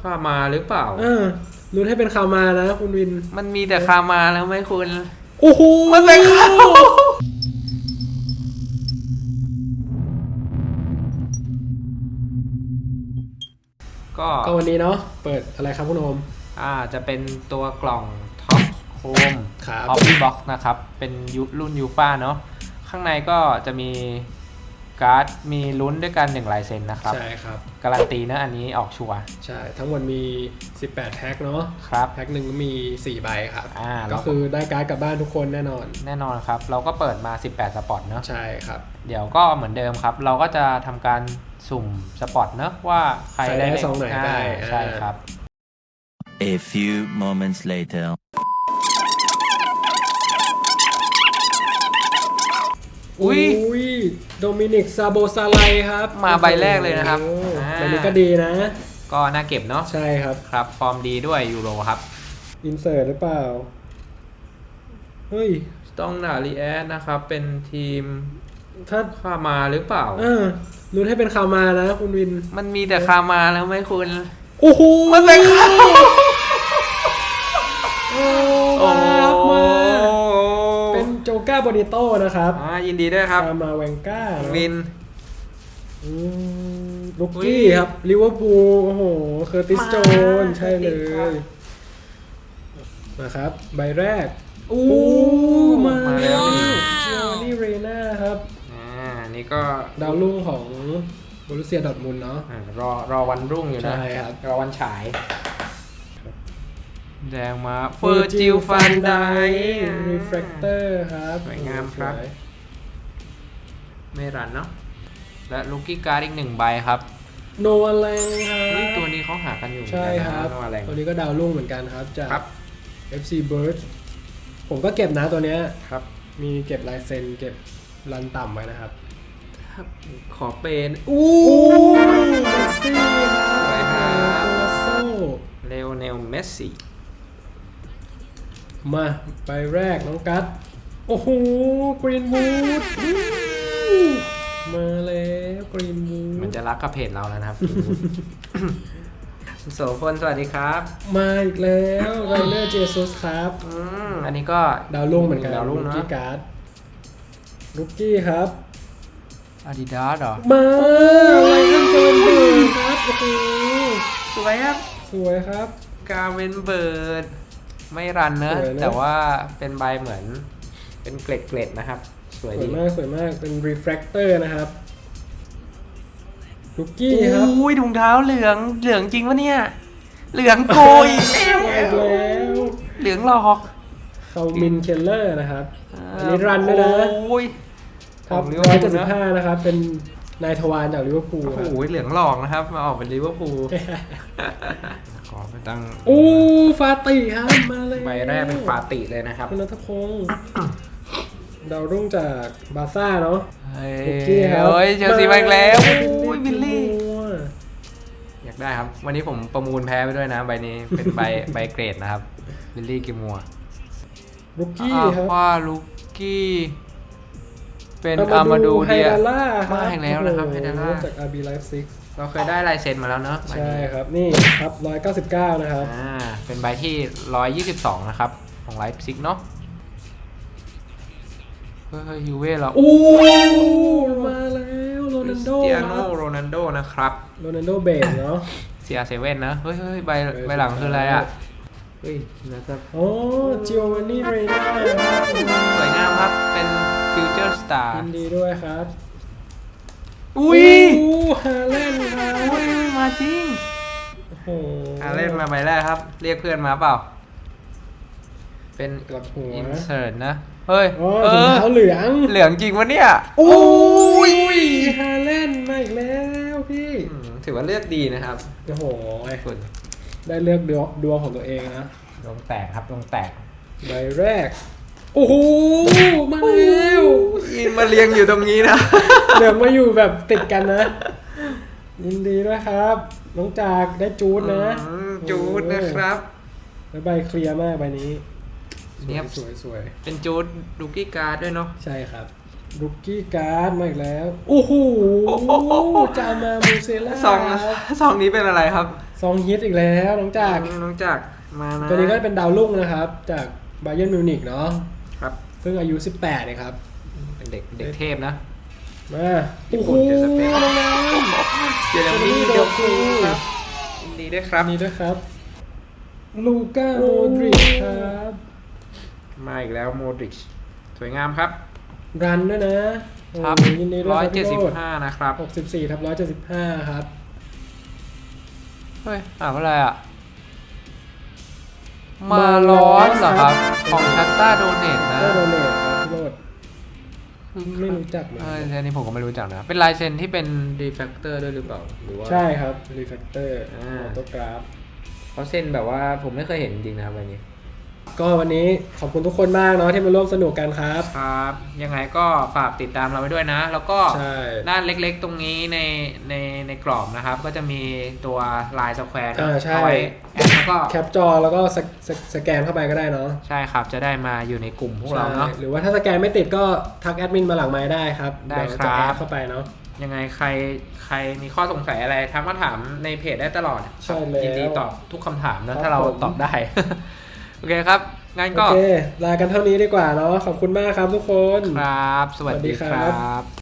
ข้ามาหรือเปล่า เออลุ้นให้เป็นคามานะคุณวิน มันมีแต่ข้ามาแล้วไหมคุณ โอ้โห มันเป็นข่าวก็ก็วันนี้เนาะ เปิดอะไรครับคุณโอม อ่า จะเป็นตัวกล่องท็อปโฮมครับท็อปปี้บ็อกนะครับ เป็นยุรุ่นยูฟ่าเนาะ ข้างในก็จะมี การ์ดมีลุ้นด้วยกันหนึ่งลายเซ็นนะครับ ใช่ครับ การันตีนะอันนี้ออกชัวร์ใช่ทั้งหมดมี 18แพ็คเนาะครับ แพ็คหนึ่งก็มี 4 ใบครับ อ่าก็แล้วคือได้การ์ดกลับบ้านทุกคนแน่นอน แน่นอนครับ เราก็เปิดมา 18 สปอตเนาะใช่ครับ เดี๋ยวก็เหมือนเดิมครับ เราก็จะทำการสุ่มสปอตเนอะว่าใครใครได้ได้เลขซองไหนไปาใช่อ่าครับ A few moments later. อุ้ยอุ้ยโดมินิกซาโบซาไลครับ มาใบแรกเลยนะครับโอ้โหอ่าใบนี้ก็ดีนะ ก็น่าเก็บเนาะใช่ครับ ครับ ฟอร์มดีด้วยยูโรครับ อินเสิร์ตหรือเปล่า เฮ้ย ต้องนารีแอดนะครับ เป็นทีมถ้าข้ามาหรือเปล่าเออลุ้นให้เป็นคามานะคุณวิน มันมีแต่ข้ามาแล้วไหมคุณ โอ้โหมันเป็นข่าวโโจก้าบอนิโต้นะครับอ่ายินดีด้วยครับคามาแวงก้าเนอะวินอืมลูกอุ้กี้ยครับลิเวอร์พูลโอ้โห เคอร์ติสมาโจน ใช่เลเคอร์ติสครับยมาครับ ใบแรกอู้มามาแล้แล้ววนี่เจอนี่เรน่าครับ อ่า นี่ก็ดาวรุ่งของบรูเซียดอร์ทมุนด์เนาะอ่ารอรอวันรุ่งอยู่นะ ใช่ครับ รอวันฉาย แดงมาเฟอร์จิลฟันไดรีเฟรคเตอร์ครับสวยงามครับ สวยไม่รันเนาะและลูกี้การ์ดอีกหนึ่งใบครับโนอาแลงครัเฮ้ยบตัวนี้เขาหากันอยู่เหมือนใช่กันครับ นะตัวอะไรตัวนี้ก็ดาวรุ่งเหมือนกันครับ จาก ครับ FC Birds ผมก็เก็บนะตัวเนี้ย ครับ มีเก็บลายเซ็นเก็บรันต่ำไว้นะครับครับขอเป็นอู้ เมสซี่สวยครับโกลาโซ เลโอเนลเมสซี่ มาใบแรกน้องกัสโอ้โหกรีนวูดมาแล้วกรีนวูมันดจะรักกับเพจเราแล้วนะครับคุณโสพลสวัสดีครับ มาอีกแล้วไรเนอร์เจซุสครับอืมอันนี้ก็ดาวรุ่งเหมือนกันดาวรุ่งลูเนาะกี้การ์ดลูกี้ครับอาดิดาสเหรอ มาไรเนอร์เจนเบิร์ครับโอ้โหสวยครับ สวยครับกาเวนเบิร์ด ไม่รันเนอะสวยนะ แต่ว่าเป็นใบเหมือน เป็นเกล็ดเกล็ดๆนะครับ สวยสวดียมากสวยมากเป็น refractor นะครับลูกี้ครับอุ้ยถุงเท้าเหลืองเหลืองจริงปะเนี่ย เหลืองโกยแล้วมาอีกแล้วเหลืองหลอกเขามินเคลเลอร์นะครับ อันนี้รันด้วยนะ โอ้ยครับของลิเวร้ออยร์พูเจ็ดลสิบนะห้านะครับ เป็นนายทวารจากลิเวอร์พูลโอ้ครับ โหเหลืองหลอกนะครับ มาออกเป็นลิเวอร์พูลขอไป ตั้งอู้ฟาติครับมาเลยใบแรกเป็นฟาติเลยนะครับ คุณนัทพงศ์ดาวรุ่งจากบาร์ซ่าเนาะ เฮ้ยลูกี้ครับ เฮ้ยเชลซีมาอีกแล้วมาโอ้ยบิลลี่กิมัวอยากได้ครับ วันนี้ผมประมูลแพ้ไปด้วยนะ ใบนี้ เป็นใบ ใบเกรดนะครับ บิลลี่กิมัวลูกี้ครับว่าลูกี้เป็นอามาดูไฮเดียดาล่าครับมาอีกแล้วนะครับโอ้โไฮดาล่า จาก RB Life เราเคยได้ลายเซ็นมาแล้วเนอะ6ใบใช่นี้ครับ นี่ครับ 199 นะครับ อ่าเป็นใบที่ 122 นะครับ ของไลฟ์ซิกเนาะเฮ้ยยูเว่เหรออู้มาแล้วโรครินัลสโดเตียคโนรับโรนัลโดนะครับโรนัลโดเบสเนาะ CR7 นะ เฮ้ยเฮ้ยใบเออใบหลังคืออะไรอะสุดท้ายเฮ้ยนะครับโอ้จิโอวานนี่เรน่าครับสวยงามครับ เป็นฟิวเจอร์สตาร์ยินดีด้วยครับ อุ้ยอู้ฮาแลนด์ครับอุ้ยมา จริงโอ้โหอ่าเล่นมาใบแรกครับ เรียกเพื่อนมาเปล่า เป็นกลับหัวอินเสิร์ตนะ เฮ้ยอ๋อเอถุงอเท้าเหลืองเหลืองจริงวะเนี่ยโอ้ยฮาแลนด์มาอีกแล้วพี่อืมถือว่าเลือกดีนะครับโอ้โหคุณได้เลือกดวงดวงของตัวเองนะลงแตกครับลงแตกใบแรก โอ้โหมาแล้วอินมาเรียงอยู่ตรงนี้นะเดี๋ยวมาอยู่แบบติดกันนะ ยินดีด้วยครับ น้องจากได้จูดนะอืมจูดนะครับ แล้วใบเคลียร์มากใบนี้เนียบ สวยสวยเป็นจูดดูกี้การ์ดด้วยเนาะ ใช่ครับรุกกี้การ์ดมาอีกแล้วโอ้โห จามามูเซล่าซองซองนี้เป็นอะไรครับซองฮิตอีกแล้วน้องจาก น้องจากมานะตัวนี้ก็เป็นดาวรุ่งนะครับ จากบาเยิร์นมิวนิกเนาะครับ เพิ่งอายุ 18เองครับ เป็นเด็กเด็กเทพนะ มาญี่โอ้โหปุ่นเจอสเปนน้องน้เจอร์มีำเดียวคูครับยินดีด้วยครับนี่ด้วยครับ ลูก้าโมดริกครับ มาอีกแล้วโมดริชสวยงามครับรันด้วยนะโอ้ยินดีด้วยร้อยครับเจ็ดพี่สิบโรดห้านะครับ64ทับ175ครับ เฮ้ยอ่านว่าอะไรอะ มาร้อนเหรอครับ ของชัตตาโดเนตนะได้โดเนทครับพี่โรด ไม่รู้จักเหมือนเอกันออันนี้ผมก็ไม่รู้จักนะ เป็นลายเซ็นที่เป็นดีแฟกเตอร์ด้วยหรือเปล่าหรือว่า ใช่ครับรีแฟกเตอร์อ่าออโตกราฟ เขาเซ็นแบบว่าผมไม่เคยเห็นจริงๆนะครับอันนี้ ก็วันนี้ขอบคุณทุกคนมากเนาะที่มาร่วมสนุกกันครับ ครับ ยังไงก็ฝากติดตามเราไว้ด้วยนะ แล้วก็ใช่ ด้านเล็กๆตรงนี้ในในในกรอบนะครับ ก็จะมีตัวลายสแควร์อ่าใช่เอาไว้แอดแล้วก็แคปจอแล้วก็สสสแกนเข้าไปก็ได้เนาะใช่ครับ จะได้มาอยู่ในกลุ่มพวกเราเนาะ ใช่หรือว่าถ้าสแกนไม่ติดก็ทักแอดมินมาหลังไม้ได้ครับได้เยวจะครับแอดเข้าไปเนาะ ยังไงใครใครมีข้อสงสัยอะไรทักมาถามในเพจได้ตลอดใช่แล้วยินดีตอบทุกคำถามนะครับถ้าเราผม ตอบได้ โอเคครับ งั้นโอก็เคลากันเท่านี้ดีกว่าเนาะขอบคุณมากครับทุกคน ครับ สวัสดีสวัสดีคครัรับ บ